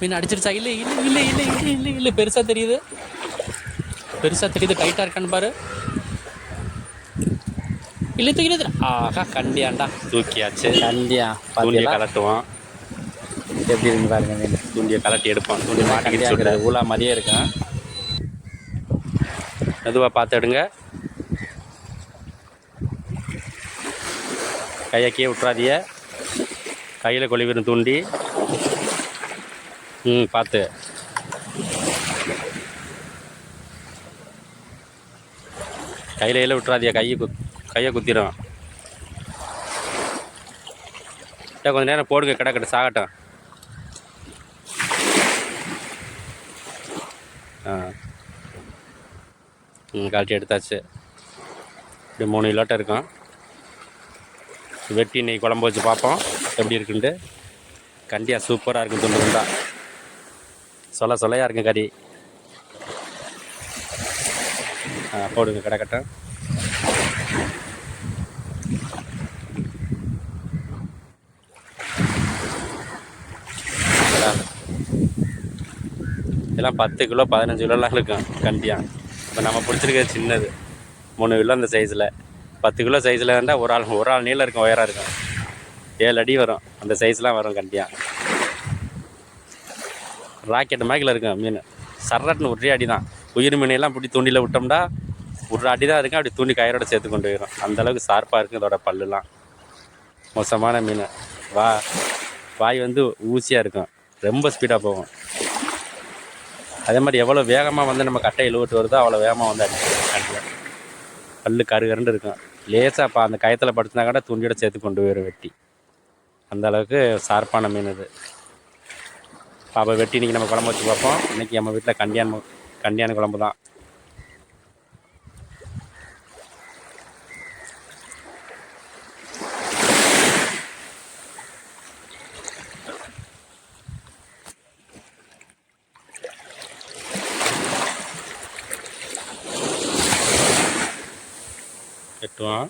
மீன் அடிச்சிருச்சா? இல்லை இல்லை இல்லை இல்லை இல்லை இல்லை இல்லை. பெருசாக தெரியுது. பெருசாக தெரியுது. டைட்டாக இருக்கான்னு பாரு. இல்லை தூக்கிடுது ஆஹா கண்டியாண்டா. தூக்கியாச்சு. கண்டியா தூண்டியை கலட்டுவோம். எப்படி இருக்கு பாருங்க மீன்? தூண்டியை கலட்டி எடுப்போம். தூண்டி மாட்டிக்கிட்டு இருக்கிறது ஊலா மாதிரியே இருக்கும். மெதுவாக பார்த்து எடுங்க. கையை கீழே விட்றாதிய கையில் கொழிவிரும் தூண்டி. ம் பார்த்து. கையில் கையில் விட்றாதிய கையை குத் கையை குத்திடும் ஏ, கொஞ்சம் நேரம் போடுங்க கிடக்கட்டு சாகட்டும். ஆ. ம் கழட்டி எடுத்தாச்சு. இப்படி மூணு கிலோட்ட இருக்கும். வெட்டி இன்னைக்கு குழம்பு வச்சு பார்ப்போம். எப்படி இருக்குன்ட்டு. கண்டியாக சூப்பராக இருக்கும் துண்டு துண்டா சொல்ல சொல்லையாக இருக்கும் கறி. ஆ போடுங்க கிடக்கட்டும் இதெல்லாம். பத்து கிலோ பதினஞ்சு கிலோலாம் இருக்கும் கண்டியாக இப்போ நம்ம பிடிச்சிருக்கிறது சின்னது. மூணு கிலோ அந்த சைஸில் பத்து கிலோ சைஸில் இருந்தால் ஒரு ஆள் ஒரு ஆள் நீளம் இருக்கும் உயராக இருக்கும். ஏழு அடி வரும். அந்த சைஸ்லாம் வரும் கண்டியாக ராக்கெட் மேக்கில் இருக்கும் மீன். சர்ரட்னு ஒரே அடி தான் உயிர் மீனையெல்லாம் இப்படி தூண்டியில் விட்டோம்னா ஒரு அடி தான் இருக்கும் அப்படி தூண்டி கயிறோட சேர்த்து கொண்டு போயிடும் அந்த அளவுக்கு ஷார்ப்பாக இருக்கும் இதோட பல்லுலாம். மோசமான மீன். வா வாய் வந்து ஊசியாக இருக்கும். ரொம்ப ஸ்பீடாக போகும். அதே மாதிரி எவ்வளோ வேகமாக வந்து நம்ம கட்டை இழுவிட்டு வருதோ அவ்வளோ வேகமாக வந்து அடிக்கும். பல்லு கரு கருண்டு இருக்கும். லேசாக அப்போ அந்த கயத்தில் படுத்துனா கூட துண்டியோட சேர்த்து கொண்டு போயிடும் வெட்டி. அந்த அளவுக்கு ஷார்ப்பான மீன் இது. பாப்பா வெட்டி இன்றைக்கி நம்ம குழம்பு வச்சு பார்ப்போம். இன்றைக்கி நம்ம வீட்டில் கண்டியான் மு- கண்டியான குழம்பு தான். வெட்டுவோம்.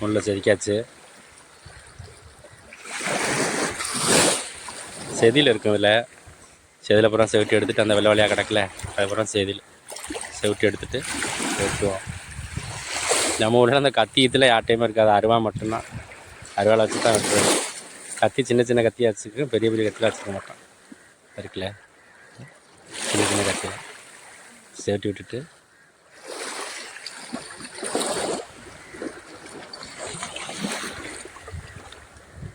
முள்ள செதுக்காச்சு செதில் இருக்கும் இதில் செதில் அப்புறம் செவிட்டி எடுத்துகிட்டு அந்த வெள்ளை வழியாக கிடக்கல. அதுக்கப்புறம் செதில். செவிட்டி எடுத்துட்டு வெட்டுவோம். நம்ம ஊரில் அந்த கத்தி இதில் யார்ட்டையுமே இருக்காது. அருவா மட்டும்தான். அருவாவில் வச்சு தான் வெட்டுறது கத்தி சின்ன சின்ன கத்தியாக வச்சுருக்கு பெரிய பெரிய கத்திலாம் வச்சுக்க மாட்டோம். இருக்குல்ல? சின்ன சின்ன கத்தி செவட்டி விட்டுட்டு.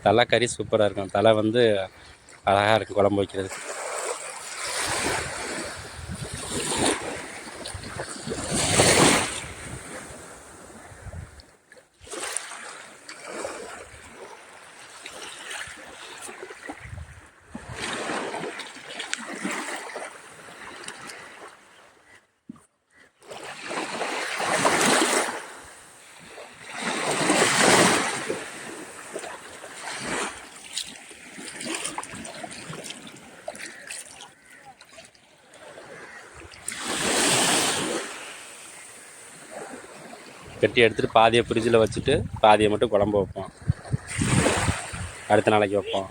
தலை கறி சூப்பராக இருக்கும். தலை வந்து அழகாக இருக்குது குழம்பு வைக்கிறது கட்டி எடுத்துகிட்டு பாதியை ஃப்ரிட்ஜில் வச்சுட்டு பாதியை மட்டும் குழம்பு வைப்போம். அடுத்த நாளைக்கு வைப்போம்.